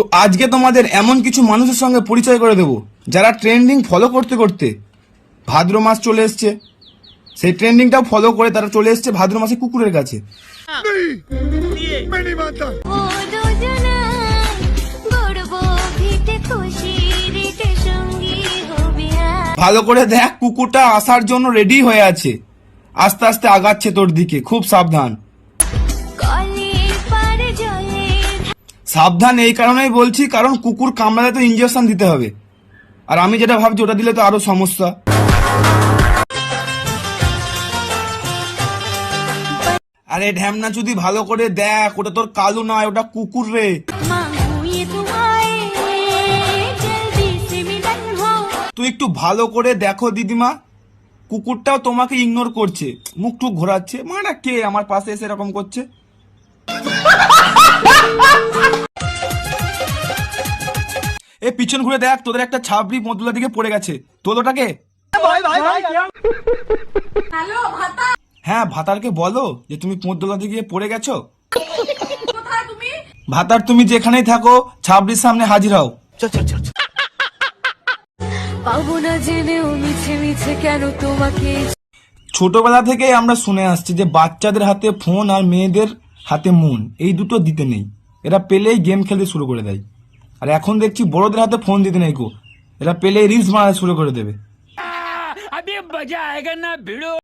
তো আজকে তোমাদের এমন কিছু মানুষের সঙ্গে পরিচয় করে দেব, যারা ট্রেন্ডিং ফলো করতে করতে ভাদ্র মাস চলে এসছে। সেই ট্রেন্ডিংটাও ফলো করে তারা চলে এসছে ভাদ্র মাসে কুকুরের কাছে। ভালো করে দেখ, কুকুরটা আসার জন্য রেডি হয়ে আছে। আস্তে আস্তে আগাচ্ছে তোর দিকে, খুব সাবধান। সাবধান, এই কারণেই বলছি, কারণ কুকুর কামড়ালে তো ইঞ্জেকশন দিতে হবে। আর আমি যেটা ভাবছি, ওটা দিলে তো আরও সমস্যা। আরে ঢ্যামনা যদি ভালো করে দেখ, ওটা তোর কালো নয়, ওটা কুকুর রে। তুই একটু ভালো করে দেখো দিদিমা, কুকুরটাও তোমাকে ইগনোর করছে। মুখ টুক ঘোরাচ্ছে। মানে কে? আমার পাশে এসে এরকম করছে। এ পিছন ঘুরে দেখ তোদের একটা ছাবড়ি মদুলা দিকে পড়ে গেছে। তোল ওটাকে। হ্যাঁ ভাতারকে বলো যে তুমি পদ্মলা দিকে পড়ে গেছো। ভাতার তুমি যেখানেই থাকো ছাবড়ির সামনে হাজির হও। পাবো না জেনেও মিছে মিছে কেন তোমাকে? ছোটবেলা থেকেই আমরা শুনে আসছি যে বাচ্চাদের হাতে ফোন আর মেয়েদের হাতে মন এই দুটো দিতে নেই। এরা পেলেই গেম খেলতে শুরু করে দেয়। আর এখন দেখছি বড়দের হাতে ফোন দিতে নেই গো। এরা পেলে রিলস মারা শুরু করে দেবে।